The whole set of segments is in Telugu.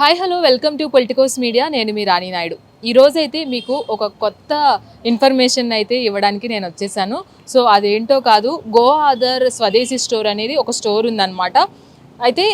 Hi hello welcome to Politicos media నేను మీ రాణి నాయుడు. ఈరోజైతే మీకు ఒక కొత్త ఇన్ఫర్మేషన్ అయితే ఇవ్వడానికి నేను వచ్చేసాను. సో అదేంటో కాదు గో ఆధార్ స్వదేశీ స్టోర్ అనేది ఒక స్టోర్ ఉందన్నమాట. అయితే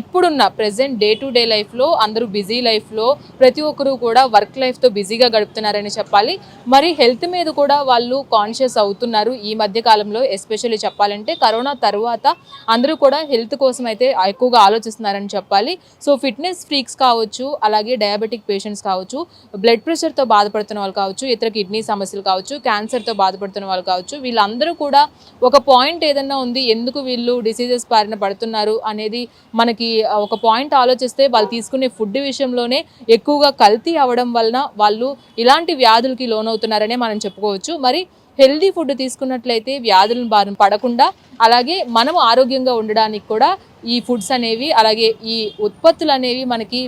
ఇప్పుడున్న ప్రజెంట్ డే టు డే లైఫ్లో అందరూ బిజీ లైఫ్లో ప్రతి ఒక్కరూ కూడా వర్క్ లైఫ్తో బిజీగా గడుపుతున్నారని చెప్పాలి. మరి హెల్త్ మీద కూడా వాళ్ళు కాన్షియస్ అవుతున్నారు ఈ మధ్య కాలంలో ఎస్పెషల్లీ చెప్పాలంటే కరోనా తర్వాత అందరూ కూడా హెల్త్ కోసం అయితే ఎక్కువగా ఆలోచిస్తున్నారని చెప్పాలి. సో ఫిట్నెస్ ఫ్రీక్స్ కావచ్చు అలాగే డయాబెటిక్ పేషెంట్స్ కావచ్చు బ్లడ్ ప్రెషర్తో బాధపడుతున్న వాళ్ళు కావచ్చు ఇతర కిడ్నీ సమస్యలు కావచ్చు క్యాన్సర్తో బాధపడుతున్న వాళ్ళు కావచ్చు వీళ్ళందరూ కూడా ఒక పాయింట్ ఏదన్నా ఉంది ఎందుకు వీళ్ళు డిసీజెస్ బారిన పడుతున్నారు అనేది మనకి ఒక పాయింట్ ఆలోచిస్తే వాళ్ళు తీసుకునే ఫుడ్ విషయంలోనే ఎక్కువగా కల్తీ అవ్వడం వలన వాళ్ళు ఇలాంటి వ్యాధులకి లోనవుతున్నారనే మనం చెప్పుకోవచ్చు. మరి హెల్దీ ఫుడ్ తీసుకున్నట్లయితే వ్యాధులను బారిన పడకుండా అలాగే మనం ఆరోగ్యంగా ఉండడానికి కూడా ఈ ఫుడ్స్ అనేవి అలాగే ఈ ఉత్పత్తులు అనేవి మనకి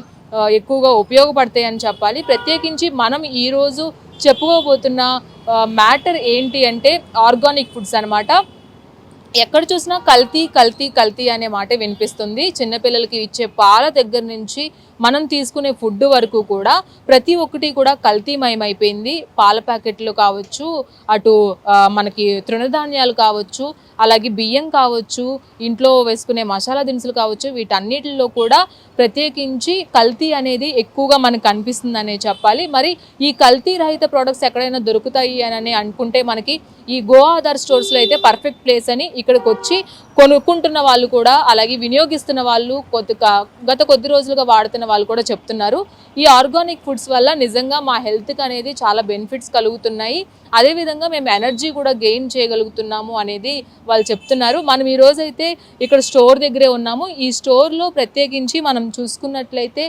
ఎక్కువగా ఉపయోగపడతాయి అని చెప్పాలి. ప్రత్యేకించి మనం ఈరోజు చెప్పుకోబోతున్న మ్యాటర్ ఏంటి అంటే ఆర్గానిక్ ఫుడ్స్ అనమాట ఎక్కడ చూసినా కల్తీ కల్తీ కల్తీ అనే మాట వినిపిస్తుంది. చిన్నపిల్లలకి ఇచ్చే పాల దగ్గర నుంచి మనం తీసుకునే ఫుడ్ వరకు కూడా ప్రతి ఒక్కటి కూడా కల్తీమయమైపోయింది. పాల ప్యాకెట్లు కావచ్చు అటు మనకి తృణధాన్యాలు కావచ్చు అలాగే బియ్యం కావచ్చు ఇంట్లో వేసుకునే మసాలా దినుసులు కావచ్చు వీటన్నిటిలో కూడా ప్రత్యేకించి కల్తీ అనేది ఎక్కువగా మనకు కనిపిస్తుంది అనే చెప్పాలి. మరి ఈ కల్తీ రహిత ప్రోడక్ట్స్ ఎక్కడైనా దొరుకుతాయి అని అనుకుంటే మనకి ఈ గో ఆధార్ స్టోర్స్లో అయితే పర్ఫెక్ట్ ప్లేస్ అని ఇక్కడికి వచ్చి కొనుక్కుంటున్న వాళ్ళు కూడా అలాగే వినియోగిస్తున్న వాళ్ళు కొద్దిగా గత కొద్ది రోజులుగా వాడుతున్న వాళ్ళు కూడా చెప్తున్నారు. ఈ ఆర్గానిక్ ఫుడ్స్ వల్ల నిజంగా మా హెల్త్కి అనేది చాలా బెనిఫిట్స్ కలుగుతున్నాయి. అదేవిధంగా మేము ఎనర్జీ కూడా గెయిన్ చేయగలుగుతున్నాము అనేది వాళ్ళు చెప్తున్నారు. మనం ఈ రోజైతే ఇక్కడ స్టోర్ దగ్గరే ఉన్నాము. ఈ స్టోర్లో ప్రత్యేకించి మనం చూసుకున్నట్లయితే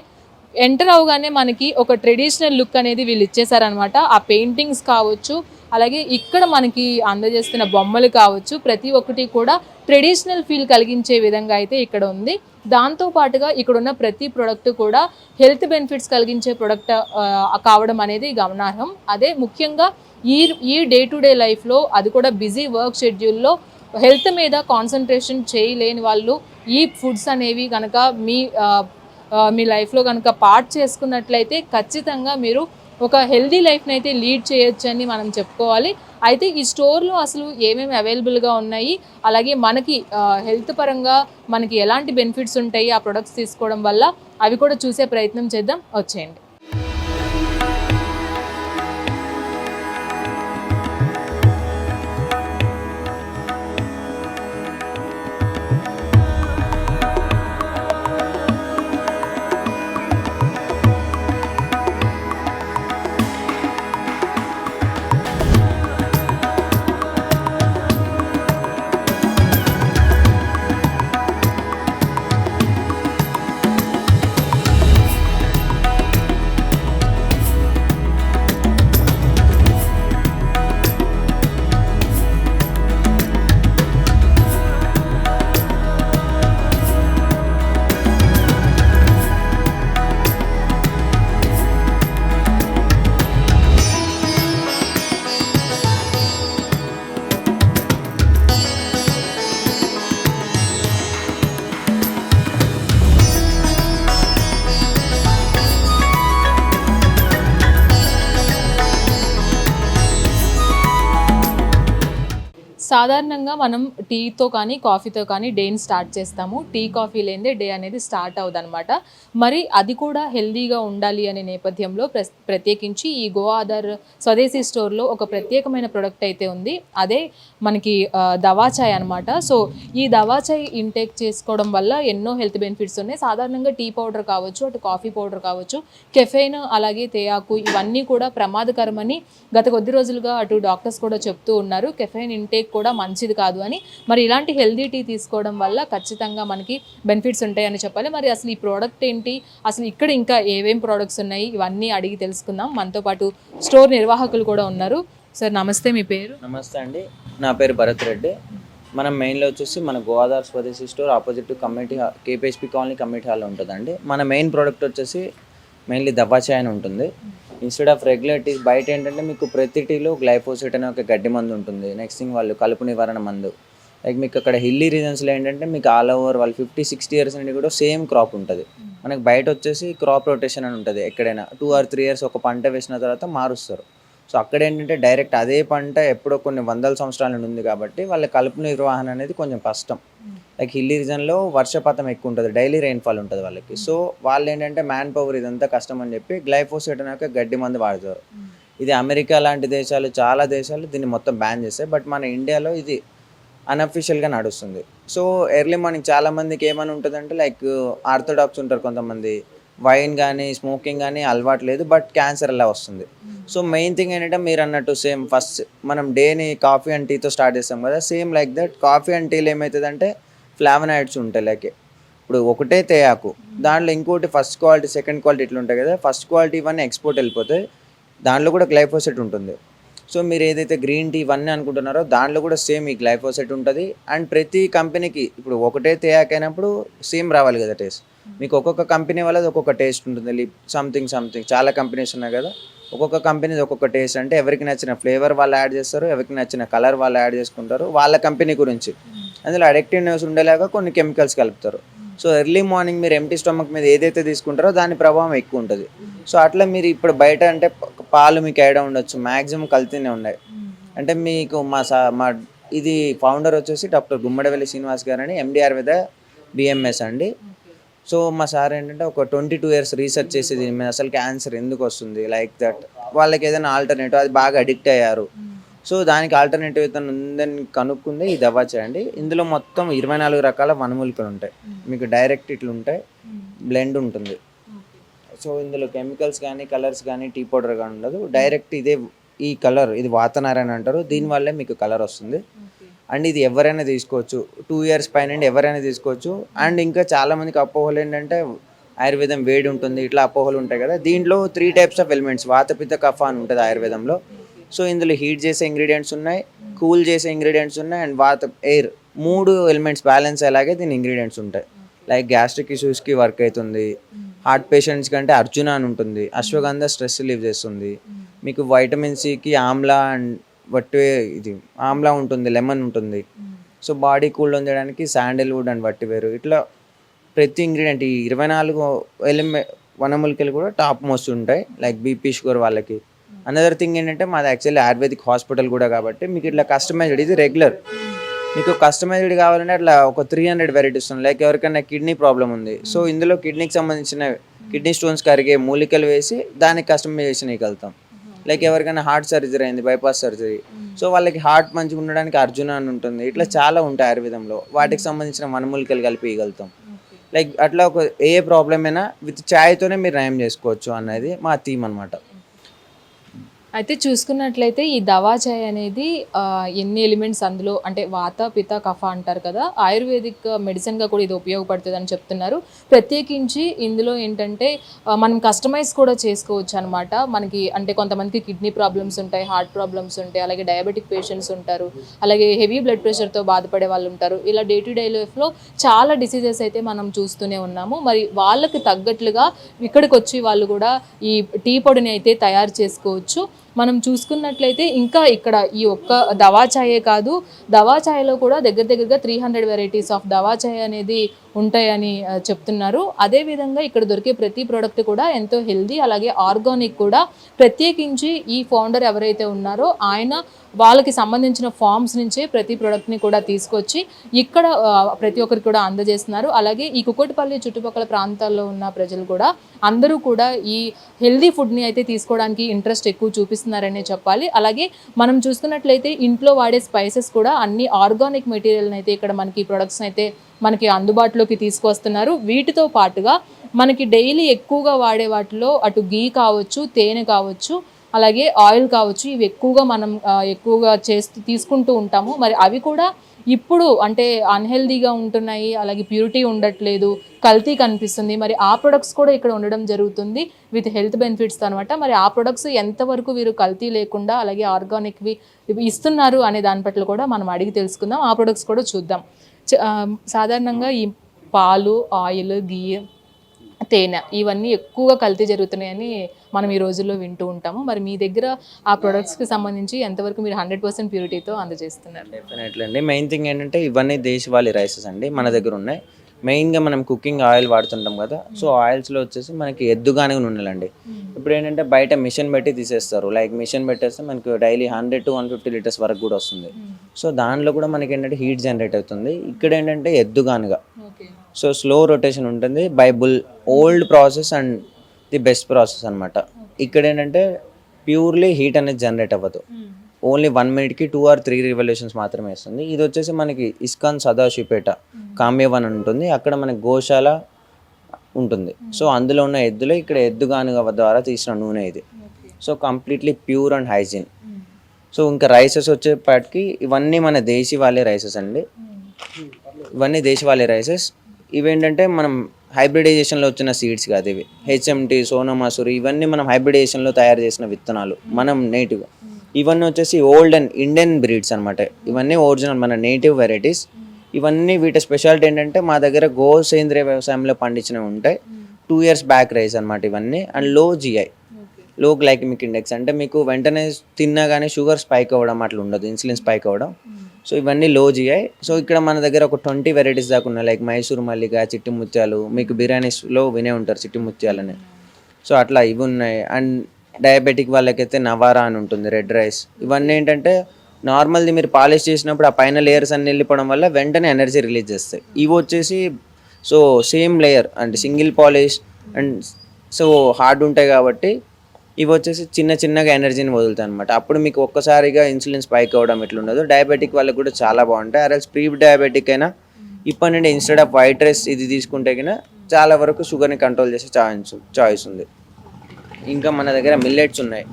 ఎంటర్ అవగానే మనకి ఒక ట్రెడిషనల్ లుక్ అనేది వీళ్ళు ఇచ్చేసారనమాట. ఆ పెయింటింగ్స్ కావచ్చు అలాగే ఇక్కడ మనకి అందజేస్తున్న బొమ్మలు కావచ్చు ప్రతి ఒక్కటి కూడా ట్రెడిషనల్ ఫీల్ కలిగించే విధంగా అయితే ఇక్కడ ఉంది. దాంతో పాటుగా ఇక్కడ ఉన్న ప్రతి ప్రోడక్ట్ కూడా హెల్త్ బెనిఫిట్స్ కలిగించే ప్రోడక్ట్ కావడం అనేది గమనార్హం. అదే ముఖ్యంగా ఈ ఈ డే టు డే లైఫ్లో అది కూడా బిజీ వర్క్ షెడ్యూల్లో హెల్త్ మీద కాన్సన్ట్రేషన్ చేయలేని వాళ్ళు ఈ ఫుడ్స్ అనేవి కనుక మీ మీ లైఫ్లో కనుక పార్ట్ చేసుకున్నట్లయితే ఖచ్చితంగా మీరు ఒక హెల్దీ లైఫ్ని అయితే లీడ్ చేయొచ్చు అని మనం చెప్పుకోవాలి. అయితే ఈ స్టోర్లో అసలు ఏమేమి అవైలబుల్గా ఉన్నాయి? అలాగే మనకి హెల్త్ పరంగా మనకి ఎలాంటి బెనిఫిట్స్ ఉంటాయి ఆ ప్రొడక్ట్స్ తీసుకోవడం వల్ల? అవి కూడా చూసే ప్రయత్నం చేద్దాం. వచ్చేయండి. సాధారణంగా మనం టీతో కానీ కాఫీతో కానీ డేని స్టార్ట్ చేస్తాము. టీ కాఫీ లేనిదే డే అనేది స్టార్ట్ అవుదన్నమాట మరి అది కూడా హెల్దీగా ఉండాలి అనే నేపథ్యంలో ప్రత్యేకించి ఈ గో ఆధార్ స్వదేశీ స్టోర్లో ఒక ప్రత్యేకమైన ప్రొడక్ట్ అయితే ఉంది. అదే మనకి దవాచాయ్ దవా చాయ్ అనమాట సో ఈ దవా చాయ్ ఇంటేక్ చేసుకోవడం వల్ల ఎన్నో హెల్త్ బెనిఫిట్స్ ఉన్నాయి. సాధారణంగా టీ పౌడర్ కావచ్చు అటు కాఫీ పౌడర్ కావచ్చు కెఫెయిన్ అలాగే తేయాకు ఇవన్నీ కూడా ప్రమాదకరమని గత కొద్ది రోజులుగా అటు డాక్టర్స్ కూడా చెప్తూ ఉన్నారు. కెఫెయిన్ ఇంటేక్ కూడా మంచిది కాదు అని. మరి ఇలాంటి హెల్దీ టీ తీసుకోవడం వల్ల ఖచ్చితంగా మనకి బెనిఫిట్స్ ఉంటాయని చెప్పాలి. మరి అసలు ఈ ప్రోడక్ట్ ఏంటి? అసలు ఇక్కడ ఇంకా ఏమేం ప్రోడక్ట్స్ ఉన్నాయి? ఇవన్నీ అడిగి తెలుసుకుందాం. మనతో పాటు స్టోర్ నిర్వాహకులు కూడా ఉన్నారు. సార్ నమస్తే మీ పేరు? నమస్తే అండి. నా పేరు భరత్ రెడ్డి. మనం మెయిన్లో వచ్చేసి మన Godavari Swadeshi store opposite community KPSP colony community hall ఉంటుందండి. మన మెయిన్ ప్రోడక్ట్ వచ్చేసి మెయిన్లీ దవ్వా చాయ్ అని ఉంటుంది. ఇన్స్టెడ్ ఆఫ్ రెగ్యులర్ టీ బయట ఏంటంటే మీకు ప్రతి టీలో గ్లైఫోసేట్ అనే ఒక గడ్డి మందు ఉంటుంది. నెక్స్ట్ థింగ్ వాళ్ళు కలుపు నివారణ మందు. లైక్ మీకు అక్కడ హిల్లీ రీజన్స్లో ఏంటంటే మీకు ఆల్ ఓవర్ వాళ్ళు ఫిఫ్టీ సిక్స్టీ ఇయర్స్ నుండి కూడా సేమ్ క్రాప్ ఉంటుంది. మనకి బయట వచ్చేసి క్రాప్ రొటేషన్ అని ఉంటుంది. ఎక్కడైనా టూ ఆర్ త్రీ ఇయర్స్ ఒక పంట వేసిన తర్వాత మారుస్తారు. సో అక్కడ ఏంటంటే డైరెక్ట్ అదే పంట ఎప్పుడో కొన్ని వందల సంవత్సరాల నుండి ఉంది కాబట్టి వాళ్ళ కలుపు నిర్వహణ అనేది కొంచెం కష్టం. లైక్ హిల్లీ రీజన్లో వర్షపాతం ఎక్కువ ఉంటుంది డైలీ రెయిన్ఫాల్ ఉంటుంది వాళ్ళకి. సో వాళ్ళు ఏంటంటే మ్యాన్ పవర్ ఇదంతా కష్టం అని చెప్పి గ్లైఫోసేట్ అనే గడ్డి మందు వాడతారు. ఇది అమెరికా లాంటి దేశాలు చాలా దేశాలు దీన్ని మొత్తం బ్యాన్ చేస్తాయి. బట్ మన ఇండియాలో ఇది అన్అఫిషియల్గా నడుస్తుంది. సో ఎర్లీ మార్నింగ్ చాలా మందికి ఏమని ఉంటుందంటే లైక్ ఆర్థోడాక్స్ ఉంటారు కొంతమంది. వైన్ కానీ స్మోకింగ్ కానీ అలవాటు లేదు బట్ క్యాన్సర్ అలా వస్తుంది. సో మెయిన్ థింగ్ ఏంటంటే మీరు అన్నట్టు సేమ్ ఫస్ట్ మనం డేని కాఫీ అండ్ టీతో స్టార్ట్ చేస్తాం కదా same like that coffee and టీలో ఏమవుతుందంటే ఫ్లావనాయిడ్స్ ఉంటాయి లైక్ ఇప్పుడు ఒకటే తేయాకు. దాంట్లో ఇంకోటి ఫస్ట్ క్వాలిటీ సెకండ్ క్వాలిటీ ఇట్లా ఉంటాయి కదా ఫస్ట్ క్వాలిటీ ఇవన్నీ ఎక్స్పోర్ట్ వెళ్ళిపోతాయి దాంట్లో కూడా గ్లైఫోసెట్ ఉంటుంది. సో మీరు ఏదైతే గ్రీన్ టీ ఇవన్నీ అనుకుంటున్నారో దాంట్లో కూడా సేమ్ ఈ గ్లైఫోసెట్ ఉంటుంది. అండ్ ప్రతి కంపెనీకి ఇప్పుడు ఒకటే తేయాకైనప్పుడు సేమ్ రావాలి కదా టేస్ట్. మీకు ఒక్కొక్క కంపెనీ వాళ్ళది ఒక్కొక్క టేస్ట్ ఉంటుంది. సంథింగ్ సంథింగ్ చాలా కంపెనీస్ ఉన్నాయి కదా. ఒక్కొక్క కంపెనీది ఒక్కొక్క టేస్ట్ అంటే ఎవరికి నచ్చిన ఫ్లేవర్ వాళ్ళు యాడ్ చేస్తారు ఎవరికి నచ్చిన కలర్ వాళ్ళు యాడ్ చేసుకుంటారు వాళ్ళ కంపెనీ గురించి. అందులో అడిక్టివ్నెస్ ఉండేలాగా కొన్ని కెమికల్స్ కలుపుతారు. సో ఎర్లీ మార్నింగ్ మీరు ఎంటీ స్టమక్ మీద ఏదైతే తీసుకుంటారో దాని ప్రభావం ఎక్కువ ఉంటుంది. సో అట్లా మీరు ఇప్పుడు బయట అంటే పాలు మీకు ఐడియా ఉండొచ్చు. మ్యాక్సిమం కల్తీనే ఉన్నాయి అంటే మీకు మా సా మా ఇది ఫౌండర్ వచ్చేసి డాక్టర్ గుమ్మడవెల్లి శ్రీనివాస్ గారు అని ఎండిఆర్ విద బిఎంఎస్ అండి. సో మా సార్ ఏంటంటే ఒక ట్వంటీ టూ ఇయర్స్ రీసెర్చ్ చేసి దీని మీద అసలు క్యాన్సర్ ఎందుకు వస్తుంది? లైక్ దట్ వాళ్ళకి ఏదైనా ఆల్టర్నేటివ్ అది బాగా అడిక్ట్ అయ్యారు. సో దానికి ఆల్టర్నేటివ్ ఏదైనా ఉందని కనుక్కుంది ఈ దవా చేయండి ఇందులో మొత్తం ఇరవై నాలుగు రకాల వనమూలికలు ఉంటాయి. మీకు డైరెక్ట్ ఇట్లా ఉంటాయి బ్లెండ్ ఉంటుంది. సో ఇందులో కెమికల్స్ కానీ కలర్స్ కానీ టీ పౌడర్ కానీ ఉండదు. డైరెక్ట్ ఇదే ఈ కలర్ ఇది వాతనారాయణ అంటారు. దీనివల్లే మీకు కలర్ వస్తుంది. అండ్ ఇది ఎవరైనా తీసుకోవచ్చు. టూ ఇయర్స్ పైన ఎవరైనా తీసుకోవచ్చు. అండ్ ఇంకా చాలా మందికి అపోహలు ఏంటంటే ఆయుర్వేదం వేడి ఉంటుంది ఇట్లా అపోహలు ఉంటాయి కదా. దీంట్లో త్రీ టైప్స్ ఆఫ్ ఎలిమెంట్స్ వాతపిత కఫ అని ఉంటుంది ఆయుర్వేదంలో. సో ఇందులో హీట్ చేసే ఇంగ్రీడియంట్స్ ఉన్నాయి కూల్ చేసే ఇంగ్రీడియంట్స్ ఉన్నాయి అండ్ వాత ఎయిర్ మూడు ఎలిమెంట్స్ బ్యాలెన్స్ అలాగే దీని ఇంగ్రీడియంట్స్ ఉంటాయి. లైక్ గ్యాస్ట్రిక్ ఇష్యూస్కి వర్క్ అవుతుంది. హార్ట్ పేషెంట్స్ కంటే అర్జున అని ఉంటుంది. అశ్వగంధ స్ట్రెస్ రిలీవ్ చేస్తుంది. మీకు వైటమిన్ సికి ఆమ్లా అండ్ వట్టి ఇది ఆమ్లా ఉంటుంది లెమన్ ఉంటుంది. సో బాడీ కూల్ ఉండడానికి శాండిల్వుడ్ అండ్ వట్టివేరు ఇట్లా ప్రతి ఇంగ్రీడియంట్ ఈ ఇరవై నాలుగు ఎలిమె వనమూలికలు కూడా టాప్ మోస్ట్ ఉంటాయి లైక్ బీపీ షుగర్ వాళ్ళకి. అనదర్ థింగ్ ఏంటంటే మాది యాక్చువల్లీ ఆయుర్వేదిక్ హాస్పిటల్ కూడా కాబట్టి మీకు ఇట్లా కస్టమైజ్డ్ ఇది రెగ్యులర్ మీకు కస్టమైజ్డ్ కావాలంటే అట్లా ఒక త్రీ హండ్రెడ్ వెరైటీస్ ఉన్నాయి లైక్ ఎవరికైనా కిడ్నీ ప్రాబ్లం ఉంది. సో ఇందులో కిడ్నీకి సంబంధించిన కిడ్నీ స్టోన్స్ కరిగే మూలికలు వేసి దానికి కస్టమైజేషన్ ఇవ్వగలుగుతాం లైక్ ఎవరికైనా హార్ట్ సర్జరీ అయింది బైపాస్ సర్జరీ. సో వాళ్ళకి హార్ట్ మంచిగా ఉండడానికి అర్జున అని ఉంటుంది. ఇట్లా చాలా ఉంటాయి ఆయుర్వేదంలో. వాటికి సంబంధించిన వనమూలికలు కలిపి ఇవ్వగలుగుతాం లైక్ అట్లా ఒక ఏ ప్రాబ్లం అయినా విత్ ఛాయ్తోనే మీరు నయం చేసుకోవచ్చు అన్నది మా థీమ్ అనమాట అయితే చూసుకున్నట్లయితే ఈ దవాచాయ్ అనేది ఎన్ని ఎలిమెంట్స్ అందులో అంటే వాత పిత కఫ అంటారు కదా ఆయుర్వేదిక్ మెడిసిన్గా కూడా ఇది ఉపయోగపడుతుంది అని చెప్తున్నారు. ప్రత్యేకించి ఇందులో ఏంటంటే మనం కస్టమైజ్ కూడా చేసుకోవచ్చు అనమాట మనకి అంటే కొంతమందికి కిడ్నీ ప్రాబ్లమ్స్ ఉంటాయి హార్ట్ ప్రాబ్లమ్స్ ఉంటాయి అలాగే డయాబెటిక్ పేషెంట్స్ ఉంటారు అలాగే హెవీ బ్లడ్ ప్రెషర్తో బాధపడే వాళ్ళు ఉంటారు. ఇలా డే టు డే లైఫ్లో చాలా డిసీజెస్ అయితే మనం చూస్తూనే ఉన్నాము. మరి వాళ్ళకి తగ్గట్లుగా ఇక్కడికి వచ్చి వాళ్ళు కూడా ఈ టీ పొడిని అయితే తయారు చేసుకోవచ్చు. మనం చూసుకున్నట్లయితే ఇంకా ఇక్కడ ఈ ఒక్క దవా ఛాయే కాదు దవా ఛాయ్లో కూడా దగ్గర దగ్గరగా త్రీ హండ్రెడ్ వెరైటీస్ ఆఫ్ దవా ఛాయ్ అనేది ఉంటాయని చెప్తున్నారు. అదేవిధంగా ఇక్కడ దొరికే ప్రతి ప్రోడక్ట్ కూడా ఎంతో హెల్దీ అలాగే ఆర్గానిక్ కూడా ప్రత్యేకించి ఈ ఫౌండర్ ఎవరైతే ఉన్నారో ఆయన వాళ్ళకి సంబంధించిన ఫార్మ్స్ నుంచే ప్రతి ప్రోడక్ట్ని కూడా తీసుకొచ్చి ఇక్కడ ప్రతి ఒక్కరికి కూడా అందజేస్తున్నారు. అలాగే ఈ కుక్కటిపల్లి చుట్టుపక్కల ప్రాంతాల్లో ఉన్న ప్రజలు కూడా అందరూ కూడా ఈ హెల్దీ ఫుడ్ని అయితే తీసుకోవడానికి ఇంట్రెస్ట్ ఎక్కువ చూపిస్తున్నారనే చెప్పాలి. అలాగే మనం చూసుకున్నట్లయితే ఇంట్లో వాడే స్పైసెస్ కూడా అన్ని ఆర్గానిక్ మెటీరియల్ని అయితే ఇక్కడ మనకి ప్రొడక్ట్స్ అయితే మనకి అందుబాటులోకి తీసుకొస్తున్నారు. వీటితో పాటుగా మనకి డైలీ ఎక్కువగా వాడే వాటిలో అటు గీ కావచ్చు తేనె కావచ్చు అలాగే ఆయిల్ కావచ్చు ఇవి ఎక్కువగా మనం ఎక్కువగా చేస్తూ తీసుకుంటూ ఉంటాము. మరి అవి కూడా ఇప్పుడు అంటే అన్హెల్దీగా ఉంటున్నాయి అలాగే ప్యూరిటీ ఉండట్లేదు కల్తీ కనిపిస్తుంది. మరి ఆ ప్రొడక్ట్స్ కూడా ఇక్కడ ఉండడం జరుగుతుంది విత్ హెల్త్ బెనిఫిట్స్ అనమాట మరి ఆ ప్రొడక్ట్స్ ఎంతవరకు వీరు కల్తీ లేకుండా అలాగే ఆర్గానిక్వి ఇస్తున్నారు అనే దాని పట్ల కూడా మనం అడిగి తెలుసుకుందాం. ఆ ప్రొడక్ట్స్ కూడా చూద్దాం. సాధారణంగా ఈ పాలు ఆయిల్ గీ తేనె ఇవన్నీ ఎక్కువగా కల్తీ జరుగుతున్నాయని మనం ఈ రోజుల్లో వింటూ ఉంటాము. మరి మీ దగ్గర ఆ ప్రొడక్ట్స్కి సంబంధించి ఎంతవరకు మీరు హండ్రెడ్ పర్సెంట్ ప్యూరిటీతో అందజేస్తున్నారు? డెఫినెట్లీ అండి. మెయిన్ థింగ్ ఏంటంటే ఇవన్నీ దేశవాళీ రైసెస్ అండి. మన దగ్గర ఉన్నాయి. మెయిన్గా మనం కుకింగ్ ఆయిల్ వాడుతుంటాం కదా సో ఆయిల్స్లో వచ్చేసి మనకి ఎద్దుగానే నూనెలండి. ఇప్పుడు ఏంటంటే బయట మిషన్ పెట్టి తీసేస్తారు. లైక్ మిషన్ పెట్టేస్తే మనకి daily hundred to one fifty litres వరకు కూడా వస్తుంది. సో దానిలో కూడా మనకి ఏంటంటే హీట్ జనరేట్ అవుతుంది. ఇక్కడ ఏంటంటే ఎద్దుగానుగా. సో స్లో రొటేషన్ ఉంటుంది by bull old process and the best process అనమాట ఇక్కడ ఏంటంటే ప్యూర్లీ హీట్ అనేది జనరేట్ అవ్వదు. ఓన్లీ వన్ మినిట్కి టూ ఆర్ త్రీ రివల్యూషన్స్ మాత్రమే ఇస్తుంది ఇది వచ్చేసి మనకి ఇస్కాన్ సదాశివపేట కామ్యవన్ అని ఉంటుంది. అక్కడ మనకి గోశాల ఉంటుంది. సో అందులో ఉన్న ఎద్దులో ఇక్కడ ఎద్దుగానుగ ద్వారా తీసిన నూనె ఇది. So completely pure and hygiene. So ఇంకా రైసెస్ వచ్చేపాటికి ఇవన్నీ మన దేశీ వాళ్ళే రైసెస్ అండి. ఇవన్నీ దేశవాళీ రైసెస్. ఇవేంటంటే మనం హైబ్రిడైజేషన్లో వచ్చిన సీడ్స్ కాదు ఇవి. హెచ్ఎంటి సోనా మసూరి ఇవన్నీ మనం హైబ్రిడైజేషన్లో తయారు చేసిన విత్తనాలు. మనం నేటివ్. ఇవన్నీ వచ్చేసి ఓల్డ్ అండ్ ఇండియన్ బ్రీడ్స్ అనమాట ఇవన్నీ ఒరిజినల్ మన నేటివ్ వెరైటీస్. ఇవన్నీ వీటి స్పెషాలిటీ ఏంటంటే మా దగ్గర గో సేంద్రియ వ్యవసాయంలో పండించినవి ఉంటాయి. టూ ఇయర్స్ బ్యాక్ రైస్ అనమాట ఇవన్నీ. అండ్లో జిఐ లో గ్లైకమిక్ ఇండెక్స్ అంటే మీకు వెంటనే తిన్నా కానీ షుగర్ స్పైక్ అవ్వడం అట్లా ఉండదు. ఇన్సులిన్ స్పైక్ అవ్వడం. సో ఇవన్నీ లో జిఐ సో ఇక్కడ మన దగ్గర ఒక ట్వంటీ వెరైటీస్ దాకా ఉన్నాయి. లైక్ మైసూర్ మల్లిక చిట్టి ముత్యాలు మీకు బిర్యానీస్లో వినే ఉంటారు చిట్టి ముత్యాలని సో అట్లా ఇవి ఉన్నాయి. అండ్ డయాబెటిక్ వాళ్ళకైతే నవారా అని ఉంటుంది రెడ్ రైస్. ఇవన్నీ ఏంటంటే నార్మల్ది మీరు పాలిష్ చేసినప్పుడు ఆ పైన లేయర్స్ అన్ని వెళ్ళిపోవడం వల్ల వెంటనే ఎనర్జీ రిలీజ్ చేస్తాయి. ఇవి వచ్చేసి సో సేమ్ లేయర్ అంటే single polish and so hard ఉంటాయి కాబట్టి ఇవి వచ్చేసి చిన్న చిన్నగా ఎనర్జీని వదులుతాయి అనమాట అప్పుడు మీకు ఒక్కసారిగా ఇన్సులిన్ స్పైక్ అవ్వడం ఇట్లా ఉండదు డయాబెటిక్ వాళ్ళకి కూడా చాలా బాగుంటాయి. అరల్స్ ప్రీ డయాబెటిక్ అయినా ఇప్పటి నుండి ఇన్స్టెడ్ ఆఫ్ వైట్ రైస్ ఇది తీసుకుంటే కన్నా చాలా వరకు షుగర్ని కంట్రోల్ చేసే ఛాయిస్ చాయిస్ ఉంది. ఇంకా మన దగ్గర మిల్లెట్స్ ఉన్నాయి.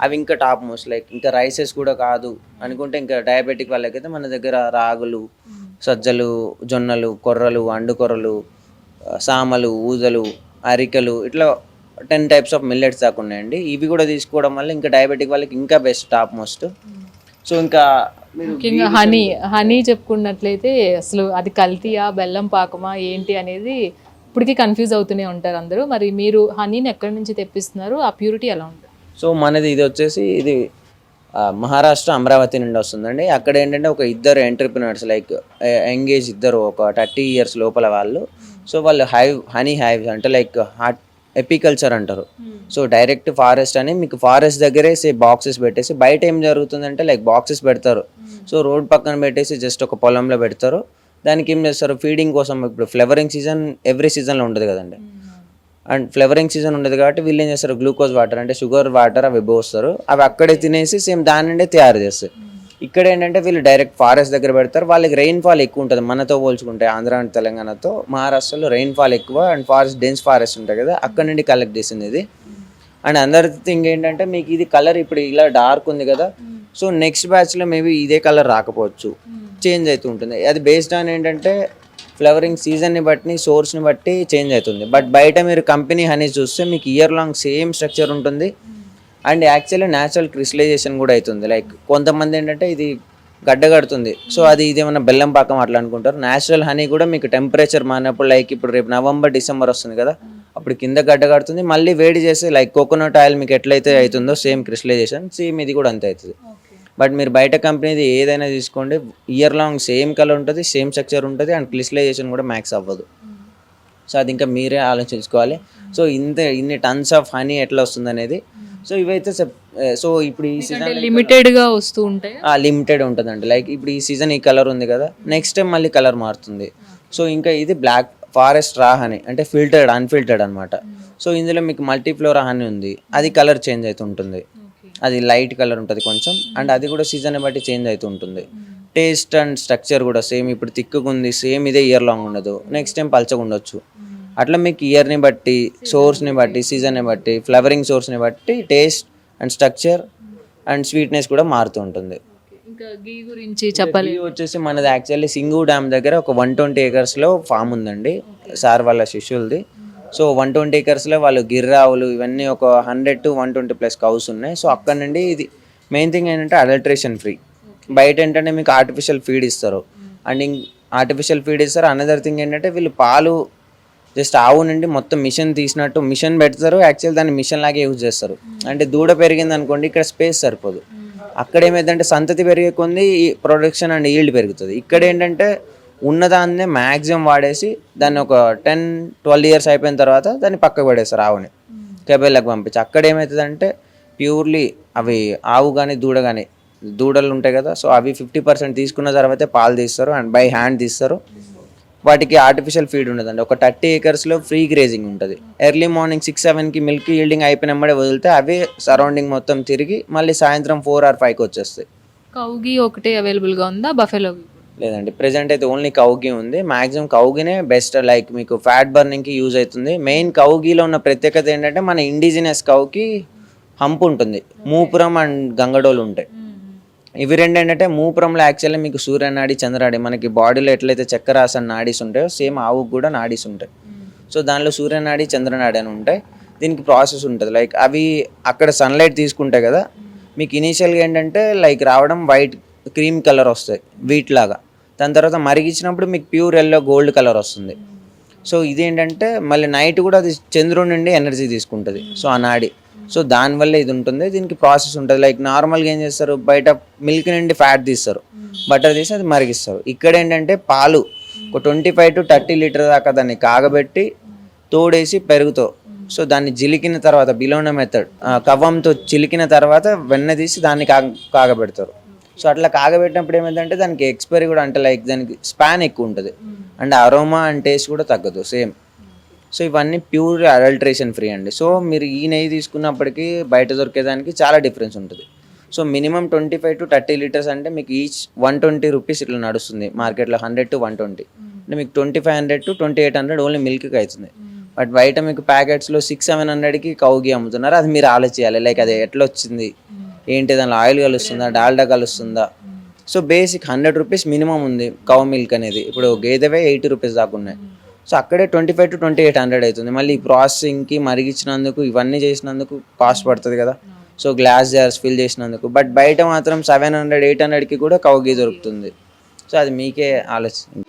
అవి ఇంకా టాప్ మోస్ట్ లైక్ ఇంకా రైసెస్ కూడా కాదు అనుకుంటే ఇంకా డయాబెటిక్ వాళ్ళకైతే మన దగ్గర రాగులు సజ్జలు జొన్నలు కొర్రలు అండు కొర్రలు ఆ, సామలు ఊజలు అరికలు ఇట్లా టెన్ టైప్స్ ఆఫ్ మిల్లెట్స్ దాకా ఉన్నాయండి. ఇవి కూడా తీసుకోవడం వల్ల ఇంకా డయాబెటిక్ వాళ్ళకి ఇంకా బెస్ట్ టాప్ మోస్ట్ సో ఇంకా ముఖ్యంగా హనీ హనీ చెప్పుకున్నట్లయితే అసలు అది కల్తీయా బెల్లం పాకమా ఏంటి అనేది ఇప్పటికీ కన్ఫ్యూజ్ అవుతూనే ఉంటారు అందరూ. మరి మీరు హనీని ఎక్కడి నుంచి తెప్పిస్తున్నారు? ఆ ప్యూరిటీ ఎలా ఉంటుంది? సో మనది ఇది వచ్చేసి ఇది మహారాష్ట్ర అమరావతి నుండి వస్తుందండి. అక్కడ ఏంటంటే ఒక ఇద్దరు ఎంటర్ప్రినర్స్ లైక్ ఎంగేజ్ ఇద్దరు ఒక థర్టీ ఇయర్స్ లోపల వాళ్ళు. సో వాళ్ళు హైవ్ హనీ హైవ్ అంటే లైక్ హార్ట్ ఎపికల్చర్ అంటారు. సో డైరెక్ట్ ఫారెస్ట్ అని మీకు ఫారెస్ట్ దగ్గరే సే బాక్సెస్ పెట్టేసి బయట ఏం జరుగుతుందంటే లైక్ బాక్సెస్ పెడతారు. సో రోడ్ పక్కన పెట్టేసి జస్ట్ ఒక పొలంలో పెడతారు. దానికి ఏం చేస్తారు? ఫీడింగ్ కోసం ఇప్పుడు ఫ్లవరింగ్ సీజన్ ఎవ్రీ సీజన్లో ఉంటుంది కదండి. అండ్ ఫ్లవరింగ్ సీజన్ ఉండదు కాబట్టి వీళ్ళు ఏం చేస్తారు? గ్లూకోజ్ వాటర్ అంటే షుగర్ వాటర్ అవి పోస్తారు అవి అక్కడే తినేసి సేమ్ దాని నుండే తయారు చేస్తారు. ఇక్కడ ఏంటంటే వీళ్ళు డైరెక్ట్ ఫారెస్ట్ దగ్గర పెడతారు. వాళ్ళకి రెయిన్ ఫాల్ ఎక్కువ ఉంటుంది. మనతో పోల్చుకుంటే ఆంధ్ర అండ్ తెలంగాణతో మహారాష్ట్రలో రెయిన్ ఫాల్ ఎక్కువ అండ్ ఫారెస్ట్ డెన్స్ ఫారెస్ట్ ఉంటాయి కదా అక్కడ నుండి కలెక్ట్ చేసింది ఇది. అండ్ అందరి థింగ్ ఏంటంటే మీకు ఇది కలర్ ఇప్పుడు ఇలా డార్క్ ఉంది కదా. సో నెక్స్ట్ బ్యాచ్లో మేబీ ఇదే కలర్ రాకపోవచ్చు. చేంజ్ అవుతూ ఉంటుంది. అది బేస్డ్ ఆన్ ఏంటంటే ఫ్లవరింగ్ సీజన్ని బట్టి సోర్స్ని బట్టి చేంజ్ అవుతుంది. బట్ బయట మీరు కంపెనీ హనీ చూస్తే మీకు ఇయర్ లాంగ్ సేమ్ స్ట్రక్చర్ ఉంటుంది. అండ్ యాక్చువల్లీ న్యాచురల్ క్రిస్టలైజేషన్ కూడా అవుతుంది. లైక్ కొంతమంది ఏంటంటే ఇది గడ్డ కడుతుంది. సో అది ఇదేమన్నా బెల్లం పాకం అట్లా అనుకుంటారు. న్యాచురల్ హనీ కూడా మీకు టెంపరేచర్ మారినప్పుడు లైక్ ఇప్పుడు రేపు నవంబర్ డిసెంబర్ వస్తుంది కదా అప్పుడు కింద గడ్డ కడుతుంది. మళ్ళీ వేడి చేసి లైక్ కోకోనట్ ఆయిల్ మీకు ఎట్లయితే అవుతుందో సేమ్ క్రిస్టలైజేషన్ సేమ్ ఇది కూడా అంతే అవుతుంది. బట్ మీరు బయట కంపెనీది ఏదైనా తీసుకోండి ఇయర్ లాంగ్ సేమ్ కలర్ ఉంటుంది సేమ్ స్ట్రక్చర్ ఉంటుంది అండ్ క్రిస్టలైజేషన్ కూడా మ్యాక్స్ అవ్వదు. సో అది ఇంకా మీరే ఆలోచించుకోవాలి. సో ఇంత ఇన్ని టన్స్ ఆఫ్ హనీ ఎట్లా వస్తుంది అనేది సో ఇవైతే సెప్- సో ఇప్పుడు ఈ సీజన్ లిమిటెడ్గా వస్తూ ఉంటాయి? లిమిటెడ్ ఉంటుందండి. లైక్ ఇప్పుడు ఈ సీజన్ ఈ కలర్ ఉంది కదా నెక్స్ట్ టైం మళ్ళీ కలర్ మారుతుంది. సో ఇంకా ఇది బ్లాక్ ఫారెస్ట్ రా హనీ అంటే ఫిల్టర్డ్ అన్ఫిల్టర్డ్ అనమాట సో ఇందులో మీకు మల్టీఫ్లోరా హనీ ఉంది అది కలర్ చేంజ్ అవుతుంటుంది. అది లైట్ కలర్ ఉంటుంది కొంచెం. అండ్ అది కూడా సీజన్ బట్టి చేంజ్ అవుతూ ఉంటుంది. టేస్ట్ అండ్ స్ట్రక్చర్ కూడా సేమ్ ఇప్పుడు తిక్కుగా ఉంది సేమ్ ఇదే ఇయర్ లాంగ్ ఉండదు. నెక్స్ట్ టైం పల్చగా ఉండొచ్చు. అట్లా మీకు ఇయర్ని బట్టి సోర్స్ని బట్టి సీజన్ని బట్టి ఫ్లవరింగ్ సోర్స్ని బట్టి taste and structure and sweetness కూడా మారుతూ ఉంటుంది. ఇంకా గీ గురించి చెప్పాలి. వచ్చేసి మనది యాక్చువల్లీ సింగు డ్యామ్ దగ్గర ఒక వన్ ట్వంటీ ఏకర్స్లో ఫామ్ ఉందండి. సార్ వాళ్ళ శిష్యులది. సో వన్ ట్వంటీ ఏకర్స్లో వాళ్ళు గిర్రావులు ఇవన్నీ ఒక hundred to one twenty plus cows ఉన్నాయి. సో అక్కడ నుండి ఇది మెయిన్ థింగ్ ఏంటంటే అడల్ట్రేషన్ ఫ్రీ. బయట ఏంటంటే మీకు ఆర్టిఫిషియల్ ఫీడ్ ఇస్తారు. అండ్ ఆర్టిఫిషియల్ ఫీడ్ ఇస్తారు. అనదర్ థింగ్ ఏంటంటే వీళ్ళు పాలు జస్ట్ ఆవు నుండి మొత్తం మిషన్ తీసినట్టు మిషన్ పెడతారు. యాక్చువల్ దాన్ని మిషన్ లాగే యూజ్ చేస్తారు. అంటే దూడ పెరిగింది అనుకోండి ఇక్కడ స్పేస్ సరిపోదు. అక్కడ ఏమైందంటే సంతతి పెరిగే కొంది ప్రొడక్షన్ అండ్ ఈల్డ్ పెరుగుతుంది. ఇక్కడ ఏంటంటే ఉన్నదాన్నే మ్యాక్సిమం వాడేసి దాన్ని ఒక టెన్ ట్వెల్వ్ ఇయర్స్ అయిపోయిన తర్వాత దాన్ని పక్కకు పడేస్తారు ఆవుని. కెబేళ్ళకి పంపించి. అక్కడ ఏమవుతుందంటే ప్యూర్లీ అవి ఆవు కానీ దూడ కానీ దూడలు ఉంటాయి కదా సో అవి ఫిఫ్టీ పర్సెంట్ తీసుకున్న తర్వాతే పాలు తీస్తారు అండ్ బై హ్యాండ్ తీస్తారు. వాటికి ఆర్టిఫిషియల్ ఫీడ్ ఉండదండి. ఒక థర్టీ ఏకర్స్లో ఫ్రీ గ్రేజింగ్ ఉంటుంది. ఎర్లీ మార్నింగ్ సిక్స్ సెవెన్కి మిల్క్ ఈల్డింగ్ అయిపోయినమ్మడే వదిలితే అవే సరౌండింగ్ మొత్తం తిరిగి మళ్ళీ సాయంత్రం ఫోర్ ఆర్ ఫైవ్కి వచ్చేస్తాయి. కౌగి ఒకటే అవైలబుల్గా ఉందా? బఫెలో లేదండి. ప్రెజెంట్ అయితే ఓన్లీ కౌగి ఉంది. మాక్సిమం కౌగినే బెస్ట్ లైక్ మీకు ఫ్యాట్ బర్నింగ్కి యూజ్ అవుతుంది. మెయిన్ కౌగిలో ఉన్న ప్రత్యేకత ఏంటంటే మన ఇండిజినస్ కౌకి హంప్ ఉంటుంది. మూపురం అండ్ గంగడోలు ఉంటాయి. ఇవి రెండు ఏంటంటే మూపురంలో యాక్చువల్లీ మీకు సూర్యనాడి చంద్రనాడి మనకి బాడీలో ఎట్లయితే చక్కెరాసన నాడీస్ ఉంటాయో సేమ్ ఆవుకు కూడా నాడీస్ ఉంటాయి. సో దానిలో సూర్యనాడి చంద్రనాడి అని ఉంటాయి. దీనికి ప్రాసెస్ ఉంటుంది. లైక్ అవి అక్కడ సన్లైట్ తీసుకుంటాయి కదా. మీకు ఇనీషియల్గా ఏంటంటే లైక్ రావడం వైట్ క్రీమ్ కలర్ వస్తాయి. వీట్ లాగా. దాని తర్వాత మరిగించినప్పుడు మీకు ప్యూర్ ఎల్లో గోల్డ్ కలర్ వస్తుంది. సో ఇదేంటంటే మళ్ళీ నైట్ కూడా అది చంద్రుడి నుండి ఎనర్జీ తీసుకుంటుంది. సో ఆ నాడి. సో దానివల్ల ఇది ఉంటుంది. దీనికి ప్రాసెస్ ఉంటుంది. లైక్ నార్మల్గా ఏం చేస్తారు? బయట మిల్క్ నుండి ఫ్యాట్ తీస్తారు. బటర్ తీసి అది మరిగిస్తారు. ఇక్కడ ఏంటంటే పాలు. ఒక twenty five to thirty litre దాకా దాన్ని కాగబెట్టి తోడేసి పెరుగుతో. సో దాన్ని జిలికిన తర్వాత బిలోన మెథడ్ కవ్వంతో చిలికిన తర్వాత వెన్న తీసి దాన్ని కాగ కాగబెడతారు. సో అట్లా కాగబెట్టినప్పుడు ఏమైందంటే దానికి ఎక్స్పైరీ కూడా అంటే లైక్ దానికి స్పాన్ ఎక్కువ ఉంటుంది. అండ్ అరోమా అండ్ టేస్ట్ కూడా తగ్గదు సేమ్ సో ఇవన్నీ ప్యూర్ అడల్ట్రేషన్ ఫ్రీ అండి. సో మీరు ఈ నెయ్యి తీసుకున్నప్పటికీ బయట దొరికేదానికి చాలా డిఫరెన్స్ ఉంటుంది. So minimum twenty five to thirty litres అంటే మీకు ఈచ్ వన్ ట్వంటీ రూపీస్ ఇట్లా నడుస్తుంది. మార్కెట్లో హండ్రెడ్ టు వన్ ట్వంటీ అంటే మీకు twenty five hundred to twenty eight hundred only మిల్క్కి అవుతుంది. బట్ బయట మీకు ప్యాకెట్స్లో సిక్స్ సెవెన్ హండ్రెడ్కి కౌగి అమ్ముతున్నారు. అది మీరు ఆలోచించాలి. లైక్ అది ఎట్లా వచ్చింది? ఏంటి దానిలో ఆయిల్ కలుస్తుందా Dalda కలుస్తుందా? So basic hundred rupees minimum ఉంది కౌ మిల్క్ అనేది. ఇప్పుడు గేదెవే ఎయిటీ రూపీస్ దాకా ఉన్నాయి. సో అక్కడే twenty five to twenty eight hundred అవుతుంది. మళ్ళీ ఈ ప్రాసెసింగ్కి మరిగించినందుకు ఇవన్నీ చేసినందుకు కాస్ట్ పడుతుంది కదా. సో గ్లాస్ జార్స్ ఫిల్ చేసినందుకు. బట్ బయట మాత్రం సెవెన్ హండ్రెడ్ ఎయిట్ హండ్రెడ్కి కూడా కౌగి దొరుకుతుంది. సో అది మీకే ఆలోచన.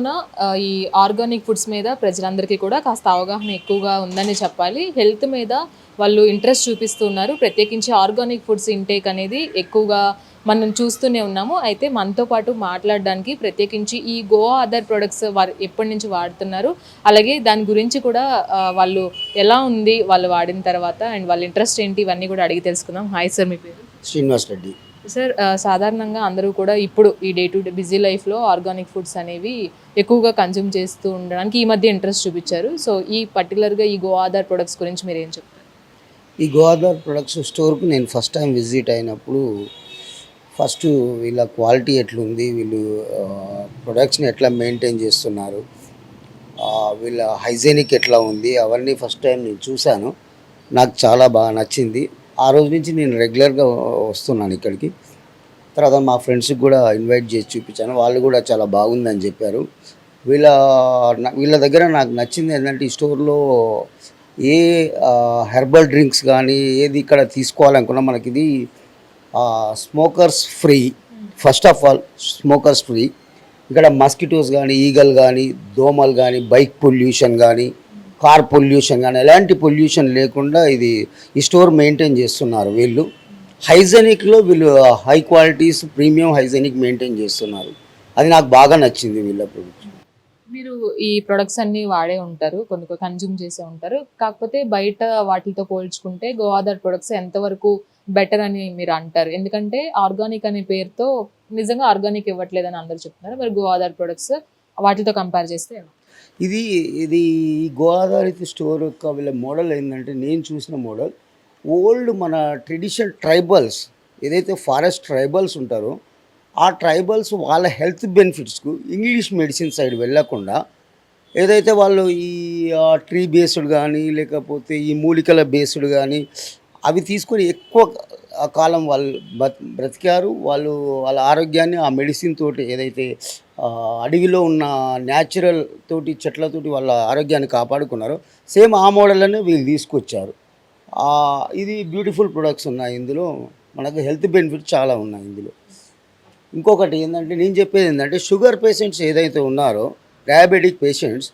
రోజుల్లోన ఈ ఆర్గానిక్ ఫుడ్స్ మీద ప్రజలందరికీ కూడా కాస్త అవగాహన ఎక్కువగా ఉందని చెప్పాలి. హెల్త్ మీద వాళ్ళు ఇంట్రెస్ట్ చూపిస్తున్నారు. ప్రత్యేకించి ఆర్గానిక్ ఫుడ్స్ ఇంటేక్ అనేది ఎక్కువగా మనం చూస్తూనే ఉన్నాము. అయితే మనతో పాటు మాట్లాడడానికి ప్రత్యేకించి ఈ గోవా అదర్ ప్రొడక్ట్స్ వారు ఎప్పటి నుంచి వాడుతున్నారు అలాగే దాని గురించి కూడా వాళ్ళు ఎలా ఉంది వాళ్ళు వాడిన తర్వాత అండ్ వాళ్ళ ఇంట్రెస్ట్ ఏంటి ఇవన్నీ కూడా అడిగి తెలుసుకుందాం. హాయ్ సార్ మీ పేరు? శ్రీనివాస్ రెడ్డి. సార్ సాధారణంగా అందరూ కూడా ఇప్పుడు ఈ డే టు డే బిజీ లైఫ్లో ఆర్గానిక్ ఫుడ్స్ అనేవి ఎక్కువగా కన్జ్యూమ్ చేస్తూ ఉండడానికి ఈ మధ్య ఇంట్రెస్ట్ చూపించారు. సో ఈ పర్టికులర్గా ఈ గో ఆధార్ ప్రొడక్ట్స్ గురించి మీరు ఏం చెప్తారు? ఈ గోదావర్ ప్రొడక్ట్స్ స్టోర్కి నేను ఫస్ట్ టైం విజిట్ అయినప్పుడు ఫస్ట్ వీళ్ళ క్వాలిటీ ఎట్లుంది వీళ్ళు ప్రొడక్ట్స్ని ఎట్లా మెయింటైన్ చేస్తున్నారు వీళ్ళ హైజీనిక్ ఎట్లా ఉంది అవన్నీ ఫస్ట్ టైం నేను చూశాను. నాకు చాలా బాగా నచ్చింది. ఆ రోజు నుంచి నేను రెగ్యులర్గా వస్తున్నాను ఇక్కడికి. తర్వాత మా ఫ్రెండ్స్కి కూడా ఇన్వైట్ చేసి చూపించాను. వాళ్ళు కూడా చాలా బాగుందని చెప్పారు. వీళ్ళ వీళ్ళ దగ్గర నాకు నచ్చింది ఏంటంటే ఈ స్టోర్లో ఏ హెర్బల్ డ్రింక్స్ కానీ ఏది ఇక్కడ తీసుకోవాలనుకున్నా మనకి ఇది smokers free. First of all smokers free. ఇక్కడ మస్కిటోస్ కానీ ఈగల్ కానీ దోమలు కానీ బైక్ పొల్యూషన్ కానీ కార్ పొల్యూషన్ కానీ ఎలాంటి పొల్యూషన్ లేకుండా ఇది ఈ స్టోర్ మెయింటైన్ చేస్తున్నారు వీళ్ళు. హైజెనిక్లో వీళ్ళు high qualities premium hygienic maintain చేస్తున్నారు. అది నాకు బాగా నచ్చింది వీళ్ళ ప్రొడక్ట్ మీరు ఈ ప్రొడక్ట్స్ అన్ని వాడే ఉంటారు కొన్ని కన్జ్యూమ్ చేసే ఉంటారు. కాకపోతే బయట వాటితో పోల్చుకుంటే గోవాదర్ ప్రొడక్ట్స్ ఎంతవరకు బెటర్ అని మీరు అంటారు? ఎందుకంటే ఆర్గానిక్ అనే పేరుతో నిజంగా ఆర్గానిక్ ఇవ్వట్లేదని అందరూ చెప్తున్నారు. మరి గోవాదర్ ప్రొడక్ట్స్ వాటితో కంపేర్ చేస్తే ఇది ఇది ఈ గోదావరి స్టోర్ యొక్క వీళ్ళ మోడల్ ఏంటంటే నేను చూసిన మోడల్ ఓల్డ్ మన ట్రెడిషనల్ ట్రైబల్స్ ఏదైతే ఫారెస్ట్ ట్రైబల్స్ ఉంటారో ఆ ట్రైబల్స్ వాళ్ళ హెల్త్ బెనిఫిట్స్కు ఇంగ్లీష్ మెడిసిన్ సైడ్ వెళ్ళకుండా ఏదైతే వాళ్ళు ఈ ట్రీ బేస్డ్ కానీ లేకపోతే ఈ మూలికల బేస్డ్ కానీ అవి తీసుకొని ఎక్కువ ఆ కాలం వాళ్ళు బత్ బ్రతికారు. వాళ్ళు వాళ్ళ ఆరోగ్యాన్ని ఆ మెడిసిన్ తోటి ఏదైతే అడవిలో ఉన్న న్యాచురల్ తోటి చెట్లతోటి వాళ్ళ ఆరోగ్యాన్ని కాపాడుకున్నారో సేమ్ ఆ మోడల్లోనే వీళ్ళు తీసుకొచ్చారు. ఇది బ్యూటిఫుల్ ప్రొడక్ట్స్ ఉన్నాయి ఇందులో. మనకు హెల్త్ బెనిఫిట్ చాలా ఉన్నాయి ఇందులో. ఇంకొకటి ఏంటంటే నేను చెప్పేది ఏంటంటే షుగర్ పేషెంట్స్ ఏదైతే ఉన్నారో డయాబెటిక్ పేషెంట్స్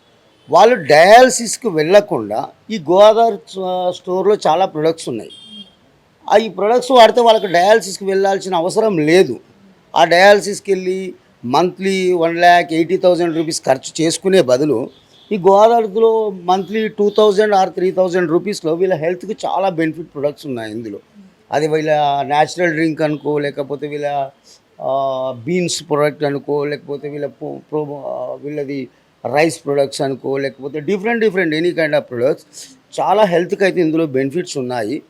వాళ్ళు డయాలసిస్కి వెళ్ళకుండా ఈ గోదావరి స్టోర్లో చాలా ప్రొడక్ట్స్ ఉన్నాయి. ఈ ప్రొడక్ట్స్ వాడితే వాళ్ళకి డయాలసిస్కి వెళ్ళాల్సిన అవసరం లేదు. ఆ డయాలసిస్కి వెళ్ళి monthly one lakh eighty thousand rupees ఖర్చు చేసుకునే బదులు ఈ గోదావరిలో monthly two thousand or three thousand రూపీస్లో వీళ్ళ హెల్త్కి చాలా బెనిఫిట్ ప్రొడక్ట్స్ ఉన్నాయి ఇందులో. అది వీళ్ళ న్యాచురల్ డ్రింక్ అనుకో లేకపోతే వీళ్ళ బీన్స్ ప్రొడక్ట్ అనుకో లేకపోతే వీళ్ళ ప్రో- వీళ్ళది రైస్ ప్రొడక్ట్స్ అనుకో లేకపోతే different different any kind of products చాలా హెల్త్కి అయితే ఇందులో బెనిఫిట్స్ ఉన్నాయి.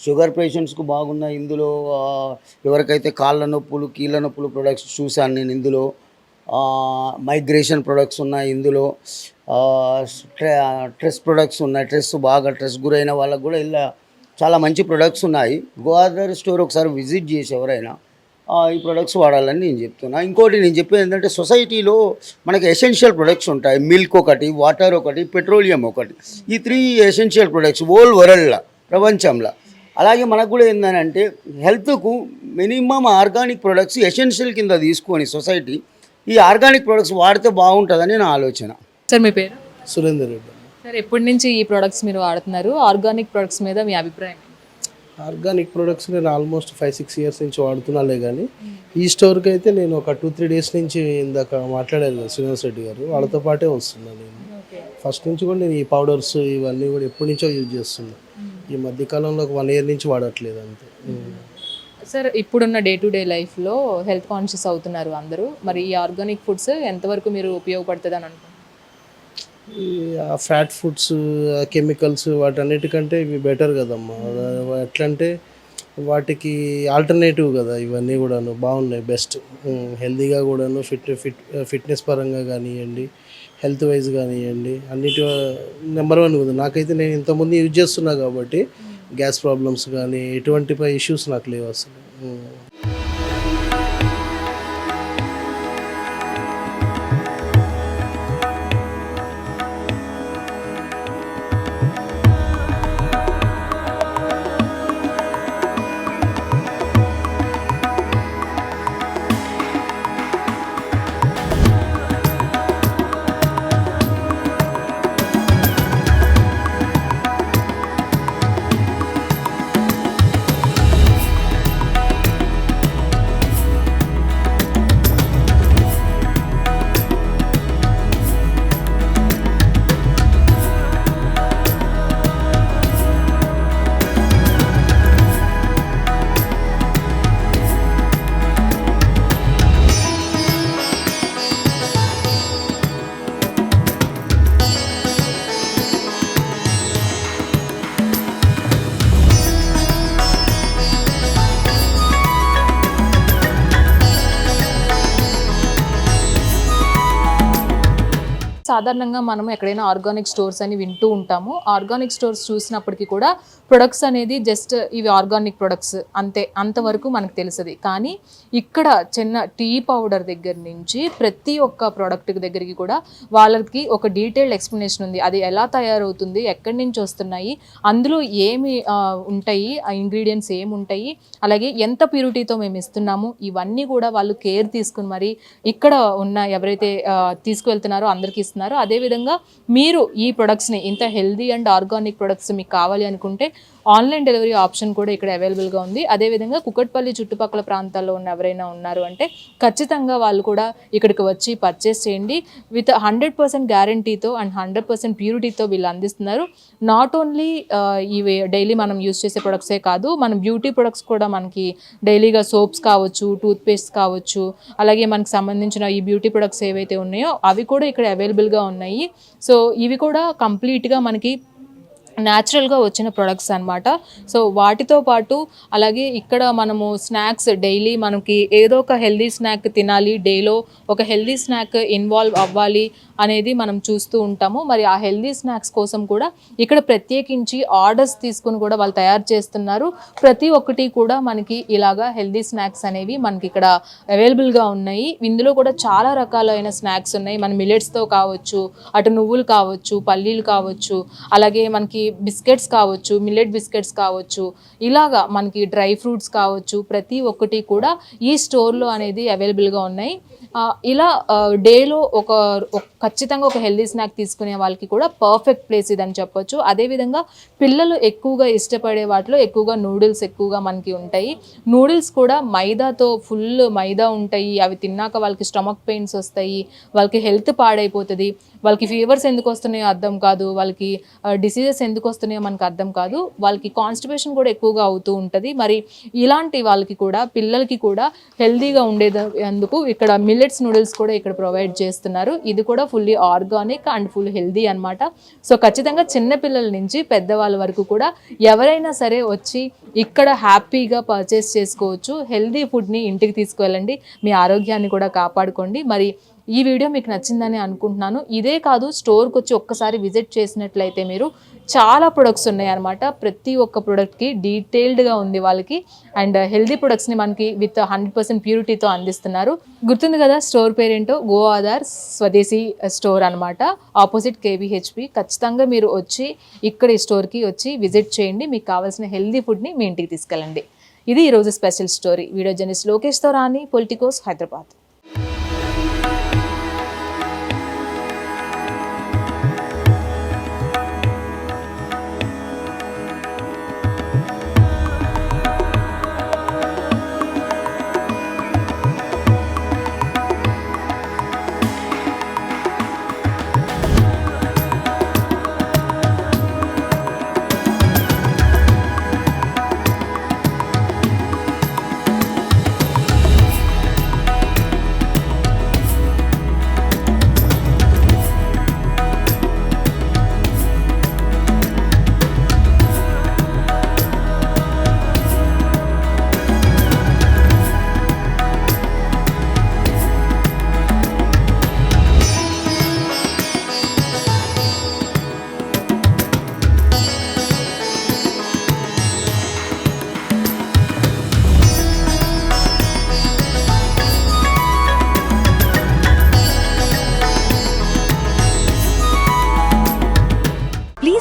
షుగర్ పేషెంట్స్కు బాగున్నాయి ఇందులో ఎవరికైతే కాళ్ళ నొప్పులు కీళ్ళ నొప్పులు ప్రొడక్ట్స్ చూశాను నేను ఇందులో మైగ్రేషన్ ప్రొడక్ట్స్ ఉన్నాయి ఇందులో ట్రెస్ ప్రొడక్ట్స్ ఉన్నాయి ట్రెస్ బాగా ట్రెస్ గురైన వాళ్ళకు కూడా ఇలా చాలా మంచి ప్రొడక్ట్స్ ఉన్నాయి. గోదావరి స్టోర్ ఒకసారి విజిట్ చేసి ఎవరైనా ఈ ప్రొడక్ట్స్ వాడాలని నేను చెప్తున్నా. ఇంకోటి నేను చెప్పేది ఏంటంటే సొసైటీలో మనకి ఎసెన్షియల్ ప్రొడక్ట్స్ ఉంటాయి. మిల్క్ ఒకటి వాటర్ ఒకటి పెట్రోలియం ఒకటి. ఈ త్రీ ఎసెన్షియల్ ప్రొడక్ట్స్ ఓల్ వరల్డ్లో ప్రపంచంలో. అలాగే మనకు కూడా ఏంటంటే హెల్త్కు మినిమం ఆర్గానిక్ ప్రొడక్ట్స్ ఎసెన్షియల్ కింద తీసుకొని సొసైటీ ఈ ఆర్గానిక్ ప్రొడక్ట్స్ వాడితే బాగుంటుందని నా ఆలోచన. సార్ మీ పేరు? సురేందర్ రెడ్డి. సార్ ఎప్పటి నుంచి ఈ ప్రొడక్ట్స్ మీరు వాడుతున్నారు? ఆర్గానిక్ ప్రొడక్ట్స్ మీద మీ అభిప్రాయం ఏంటి? ఆర్గానిక్ ప్రొడక్ట్స్ నేను ఆల్మోస్ట్ ఫైవ్ సిక్స్ ఇయర్స్ నుంచి వాడుతున్నాలే కానీ ఈ స్టోర్కి అయితే నేను ఒక టూ త్రీ డేస్ నుంచి ఇందాక మాట్లాడారు కదా శ్రీనివాస్ రెడ్డి గారు వాళ్ళతో పాటే వస్తున్నాను నేను. ఫస్ట్ నుంచి కూడా నేను ఈ పౌడర్స్ ఇవన్నీ కూడా ఎప్పటి నుంచో యూజ్ చేస్తున్నా. ఈ మధ్యకాలంలో ఒక వన్ ఇయర్ నుంచి వాడట్లేదు అంతే. సార్ ఇప్పుడున్న డే టు డే లైఫ్లో హెల్త్ కాన్షియస్ అవుతున్నారు అందరూ. మరి ఈ ఆర్గానిక్ ఫుడ్స్ ఎంతవరకు మీరు ఉపయోగపడుతుంది అని అనుకుంటున్నారు? ఈ ఫ్యాట్ ఫుడ్స్ కెమికల్స్ వాటన్నిటికంటే ఇవి బెటర్ కదమ్మా. ఎట్లా అంటే వాటికి ఆల్టర్నేటివ్ కదా ఇవన్నీ కూడాను. బాగున్నాయి బెస్ట్ హెల్తీగా కూడాను ఫిట్ ఫిట్ ఫిట్నెస్ పరంగా కానివ్వండి హెల్త్ వైజ్ కానివ్వండి అన్నిటి నెంబర్ వన్ కదా. నాకైతే నేను ఇంతకుముందు యూజ్ చేస్తున్నా కాబట్టి గ్యాస్ ప్రాబ్లమ్స్ కానీ ఎటువంటి ఇష్యూస్ నాకు లేవు అసలు. సాధారణంగా మనం ఎక్కడైనా ఆర్గానిక్ స్టోర్స్ అని వింటూ ఉంటాము. ఆర్గానిక్ స్టోర్స్ చూసినప్పటికీ కూడా ప్రొడక్ట్స్ అనేది జస్ట్ ఇవి ఆర్గానిక్ ప్రొడక్ట్స్ అంతే అంతవరకు మనకు తెలుస్తుంది కానీ ఇక్కడ చిన్న టీ పౌడర్ దగ్గర నుంచి ప్రతి ఒక్క ప్రోడక్ట్ దగ్గరికి కూడా వాళ్ళకి ఒక డీటెయిల్డ్ ఎక్స్ప్లెనేషన్ ఉంది. అది ఎలా తయారవుతుంది ఎక్కడి నుంచి వస్తున్నాయి అందులో ఏమి ఉంటాయి ఆ ఇంగ్రీడియంట్స్ ఏమి ఉంటాయి అలాగే ఎంత ప్యూరిటీతో మేము ఇస్తున్నాము ఇవన్నీ కూడా వాళ్ళు కేర్ తీసుకుని మరి ఇక్కడ ఉన్న ఎవరైతే తీసుకువెళ్తున్నారో అందరికీ ఇస్తున్నారో అదేవిధంగా మీరు ఈ ప్రొడక్ట్స్ని ఇంత హెల్దీ అండ్ ఆర్గానిక్ ప్రొడక్ట్స్ మీకు కావాలి అనుకుంటే ఆన్లైన్ డెలివరీ ఆప్షన్ కూడా ఇక్కడ అవైలబుల్గా ఉంది. అదేవిధంగా కుకట్పల్లి చుట్టుపక్కల ప్రాంతాల్లో ఉన్న ఎవరైనా ఉన్నారు అంటే ఖచ్చితంగా వాళ్ళు కూడా ఇక్కడికి వచ్చి పర్చేస్ చేయండి. విత్ హండ్రెడ్ పర్సెంట్ గ్యారంటీతో అండ్ హండ్రెడ్ పర్సెంట్ ప్యూరిటీతో వీళ్ళు అందిస్తున్నారు. నాట్ ఓన్లీ ఇవి డైలీ మనం యూస్ చేసే ప్రొడక్ట్సే కాదు మన బ్యూటీ ప్రొడక్ట్స్ కూడా మనకి డైలీగా సోప్స్ కావచ్చు టూత్పేస్ట్ కావచ్చు అలాగే మనకి సంబంధించిన ఈ బ్యూటీ ప్రొడక్ట్స్ ఏవైతే ఉన్నాయో అవి కూడా ఇక్కడ అవైలబుల్గా ఉన్నాయి. సో ఇవి కూడా కంప్లీట్గా మనకి న్యాచురల్గా వచ్చిన ప్రొడక్ట్స్ అన్నమాట. సో వాటితో పాటు అలాగే ఇక్కడ మనము స్నాక్స్ డైలీ మనకి ఏదో ఒక హెల్దీ స్నాక్ తినాలి డేలో ఒక హెల్దీ స్నాక్ ఇన్వాల్వ్ అవ్వాలి అనేది మనం చూస్తూ ఉంటాము. మరి ఆ హెల్దీ స్నాక్స్ కోసం కూడా ఇక్కడ ప్రత్యేకించి ఆర్డర్స్ తీసుకుని కూడా వాళ్ళు తయారు చేస్తున్నారు. ప్రతి ఒక్కటి కూడా మనకి ఇలాగా హెల్దీ స్నాక్స్ అనేవి మనకి ఇక్కడ అవైలబుల్గా ఉన్నాయి. ఇందులో కూడా చాలా రకాలైన స్నాక్స్ ఉన్నాయి. మన మిలెట్స్తో కావచ్చు అటు నువ్వులు కావచ్చు పల్లీలు కావచ్చు అలాగే మనకి బిస్కెట్స్ కావచ్చు మిల్లెట్ బిస్కెట్స్ కావచ్చు ఇలాగా మనకి డ్రై ఫ్రూట్స్ కావచ్చు ప్రతి ఒక్కటి కూడా ఈ స్టోర్లో అనేది అవైలబుల్గా ఉన్నాయి. ఇలా డేలో ఒక ఖచ్చితంగా ఒక హెల్దీ స్నాక్ తీసుకునే వాళ్ళకి కూడా పర్ఫెక్ట్ ప్లేస్ ఇదని చెప్పొచ్చు. అదేవిధంగా పిల్లలు ఎక్కువగా ఇష్టపడే వాటిలో ఎక్కువగా నూడిల్స్ ఎక్కువగా మనకి ఉంటాయి. నూడిల్స్ కూడా మైదాతో ఫుల్ మైదా ఉంటాయి. అవి తిన్నాక వాళ్ళకి స్టమక్ పెయిన్స్ వస్తాయి. వాళ్ళకి హెల్త్ పాడైపోతుంది. వాళ్ళకి ఫీవర్స్ ఎందుకు వస్తున్నాయో అర్థం కాదు. వాళ్ళకి డిసీజెస్ ఎందుకు వస్తున్నాయో మనకు అర్థం కాదు. వాళ్ళకి కాన్స్టిపేషన్ కూడా ఎక్కువగా అవుతూ ఉంటుంది. మరి ఇలాంటి వాళ్ళకి కూడా పిల్లలకి కూడా హెల్తీగా ఉండేది అందుకు ఇక్కడ మిల్లెట్స్ నూడిల్స్ కూడా ఇక్కడ ప్రొవైడ్ చేస్తున్నారు. ఇది కూడా fully organic and full healthy అన్నమాట. సో ఖచ్చితంగా చిన్నపిల్లల నుంచి పెద్దవాళ్ళ వరకు కూడా ఎవరైనా సరే వచ్చి ఇక్కడ హ్యాపీగా పర్చేస్ చేసుకోవచ్చు. హెల్దీ ఫుడ్ని ఇంటికి తీసుకువెళ్ళండి. మీ ఆరోగ్యాన్ని కూడా కాపాడుకోండి. మరి ఈ వీడియో మీకు నచ్చిందని అనుకుంటున్నాను. ఇదే కాదు స్టోర్కి వచ్చి ఒక్కసారి విజిట్ చేసినట్లయితే మీరు చాలా ప్రొడక్ట్స్ ఉన్నాయి అనమాట ప్రతి ఒక్క ప్రొడక్ట్కి డీటెయిల్డ్గా ఉంది వాళ్ళకి. అండ్ హెల్దీ ప్రొడక్ట్స్ని మనకి విత్ హండ్రెడ్ పర్సెంట్ ప్యూరిటీతో అందిస్తున్నారు. గుర్తుంది కదా స్టోర్ పేరేంటో? గో ఆధార్ స్వదేశీ స్టోర్ అనమాట ఆపోజిట్ కేవీహెచ్పి. ఖచ్చితంగా మీరు వచ్చి ఇక్కడ ఈ స్టోర్కి వచ్చి విజిట్ చేయండి. మీకు కావాల్సిన హెల్దీ ఫుడ్ని మీ ఇంటికి తీసుకెళ్ళండి. ఇది ఈరోజు స్పెషల్ స్టోరీ. వీడియో జర్నలిస్ట్ లోకేష్తో రాని పొలిటికోస్ Hyderabad.